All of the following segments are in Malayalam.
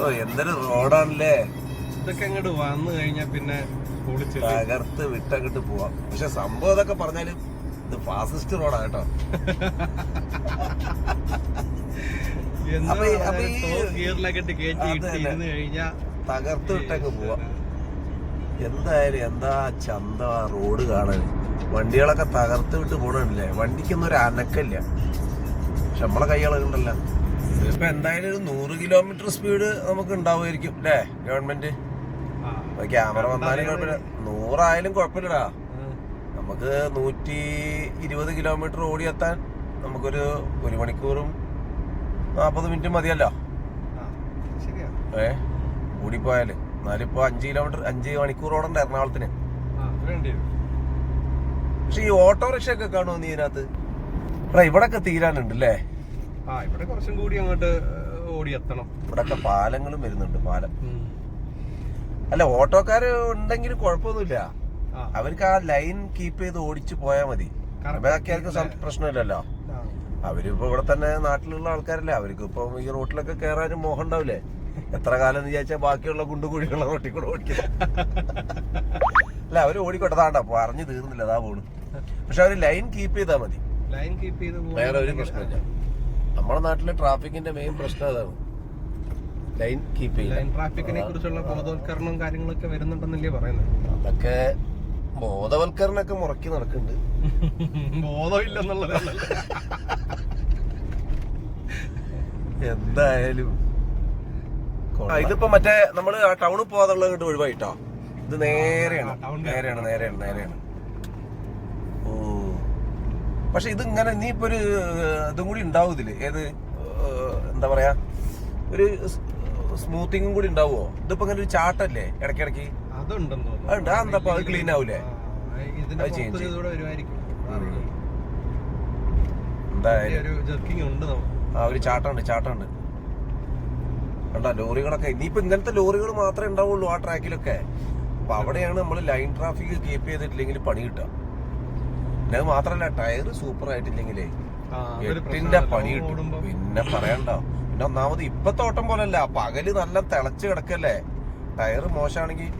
ഓ എന്തൊരു റോഡാണല്ലേ? ഇതൊക്കെ അങ്ങോട്ട് വന്നു കഴിഞ്ഞാൽ പിന്നെ തകർത്ത് വിട്ടങ്ങോട്ട് പോവാം. പക്ഷെ സംഭവം ഇതൊക്കെ പറഞ്ഞാലും ഇത് ഫാസിസ്റ്റ് റോഡാ കേട്ടോ. തകർത്ത് വിട്ടങ്ങ് പോവാ. എന്തായാലും എന്താ ചന്ത റോഡ് കാണാൻ വണ്ടികളൊക്കെ തകർത്ത് വിട്ട് പോണില്ലേ വണ്ടിക്കൊന്നും ഒരു അനക്കല്ല. പക്ഷെ നമ്മളെ കൈകളുണ്ടല്ലോ ഇപ്പൊ എന്തായാലും ഒരു നൂറ് കിലോമീറ്റർ സ്പീഡ് നമുക്ക് ഉണ്ടാവുമായിരിക്കും അല്ലേ? ഗവൺമെന്റ്. ക്യാമറ വന്നാലും കുഴപ്പമില്ല. നൂറായാലും കുഴപ്പമില്ലടാ. നമുക്ക് നൂറ്റി ഇരുപത് കിലോമീറ്റർ എത്താൻ നമുക്കൊരു ഒരു മണിക്കൂറും നാൽപ്പത് മിനിറ്റ് മതിയല്ലോ. ഏ? ഓടിപ്പോയാൽ. എന്നാലും ഇപ്പൊ അഞ്ച് കിലോമീറ്റർ അഞ്ച് മണിക്കൂർ ഓടണ്ട എറണാകുളത്തിന്? പക്ഷെ ഈ ഓട്ടോറിക്ഷ ഒക്കെ കാണുമോ നീ ഇതിനകത്ത്? ഇവിടെ ഒക്കെ തീരാനുണ്ട് അല്ലേ? ആ ഇവിടെ കുറച്ചും കൂടി അങ്ങോട്ട് ഓടി എത്തണം ഇവിടൊക്കെ പാലങ്ങളും വരുന്നുണ്ട് പാലം. അല്ല ഓട്ടോക്കാർ ഉണ്ടെങ്കിൽ കുഴപ്പമൊന്നുമില്ല. അവർക്ക് ആ ലൈൻ കീപ്പ് ചെയ്ത് ഓടിച്ചു പോയാൽ മതി. ബാക്കിയാർക്ക് പ്രശ്നമില്ലല്ലോ. അവരിപ്പോ ഇവിടെ തന്നെ നാട്ടിലുള്ള ആൾക്കാരല്ലേ. അവർക്ക് ഇപ്പൊ ഈ റോട്ടിലൊക്കെ കയറാനും മോഹം ഉണ്ടാവില്ലേ? എത്ര കാലം എന്ന് വിചാരിച്ചാൽ ബാക്കിയുള്ള കുണ്ടുകുഴികളെ റോട്ടിൽ കൂടെ ഓടിക്കുന്നത്. അല്ല അവർ ഓടിക്കോട്ടെ. താണ്ട പറഞ്ഞു തീർന്നില്ല അതാ പോണു. പക്ഷെ അവർ ലൈൻ കീപ്പ് ചെയ്താൽ മതി. ലൈൻ കീപ്പ് ചെയ്ത് വേറെ ഒരു പ്രശ്നമില്ല നമ്മുടെ നാട്ടിലെ ട്രാഫിക്കിന്റെ മെയിൻ പ്രശ്നം അതാണ്. ലൈൻ കീപ്പ് ലൈൻ ട്രാഫിക്കിനെ കുറിച്ചുള്ള ബോധവൽക്കരണവും കാര്യങ്ങളൊക്കെ വരുന്നുണ്ടെന്നല്ലേ പറയുന്നത്? അതൊക്കെ ബോധവൽക്കരണൊക്കെ മുറക്കി നടക്കുന്നുണ്ട് ബോധമില്ലെന്നുള്ളതല്ലേ. എന്തായാലും. ഇതിപ്പോ മറ്റേ നമ്മൾ ആ ടൗണിൽ പോകാതുള്ള ഇങ്ങോട്ട് ഒഴിവായിട്ടോ? ഇത് നേരെയാണ്. നേരെയാണ് നേരെയാണ് നേരെയാണ്. ഓ. പക്ഷെ ഇത് ഇങ്ങനെ നീ ഇപ്പൊ ഒരു ഇതും കൂടി ഉണ്ടാവും ഇതിൽ ഏത് എന്താ പറയാ? ഒരു സ്മൂത്തിങ്ങും കൂടി ഉണ്ടാവുമോ ഇതിപ്പോ ഇങ്ങനെ ഒരു ചാട്ടല്ലേ ഇടയ്ക്കിടയ്ക്ക്? അതുണ്ട്. അതെന്താ അത് ക്ലീൻ ആവൂലേ? എന്തായാലും. ആ ഒരു ചാട്ടമുണ്ട് ചാട്ടമുണ്ട്. കണ്ട ലോറികളൊക്കെ. ഇനിയിപ്പോ ഇങ്ങനത്തെ ലോറികൾ മാത്രമേ ഉണ്ടാവുള്ളൂ ആ ട്രാക്കിലൊക്കെ അപ്പൊ അവിടെയാണ് നമ്മൾ ലൈൻ ട്രാഫിക് കീപ്പ് ചെയ്തിട്ടില്ലെങ്കിൽ പണി കിട്ടുക. പിന്നെ അത് മാത്രല്ല ടയർ സൂപ്പർ ആയിട്ടില്ലെങ്കിലേ എട്ടിന്റെ. പണി കിട്ടും. പിന്നെ പറയണ്ട. പിന്നെ ഒന്നാമത് ഇപ്പത്തെ ഓട്ടം പോലല്ല. പകൽ നല്ല തിളച്ച് കിടക്കല്ലേ? ടയർ മോശമാണെങ്കിൽ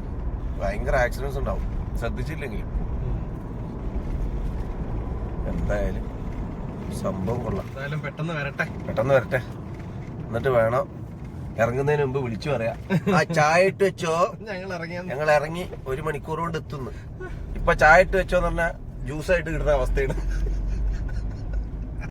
ഭയങ്കര ആക്സിഡൻസ് ഉണ്ടാവും. ശ്രദ്ധിച്ചില്ലെങ്കിൽ എന്തായാലും സംഭവം കൊള്ളാം. എന്തായാലും പെട്ടെന്ന് വരട്ടെ. പെട്ടെന്ന് വരട്ടെ. എന്നിട്ട് വേണം ഇറങ്ങുന്നതിന് മുമ്പ് വിളിച്ചു പറയാ. ആ ചായ ഇട്ട് വെച്ചോ? ഞങ്ങൾ ഇറങ്ങി ഞങ്ങൾ ഇറങ്ങി ഒരു മണിക്കൂർ കൊണ്ട് എത്തുന്നു. ഇപ്പൊ ചായ ഇട്ട് വെച്ചോന്ന് പറഞ്ഞാൽ ജ്യൂസായിട്ട് കിട്ടുന്ന അവസ്ഥയാണ്.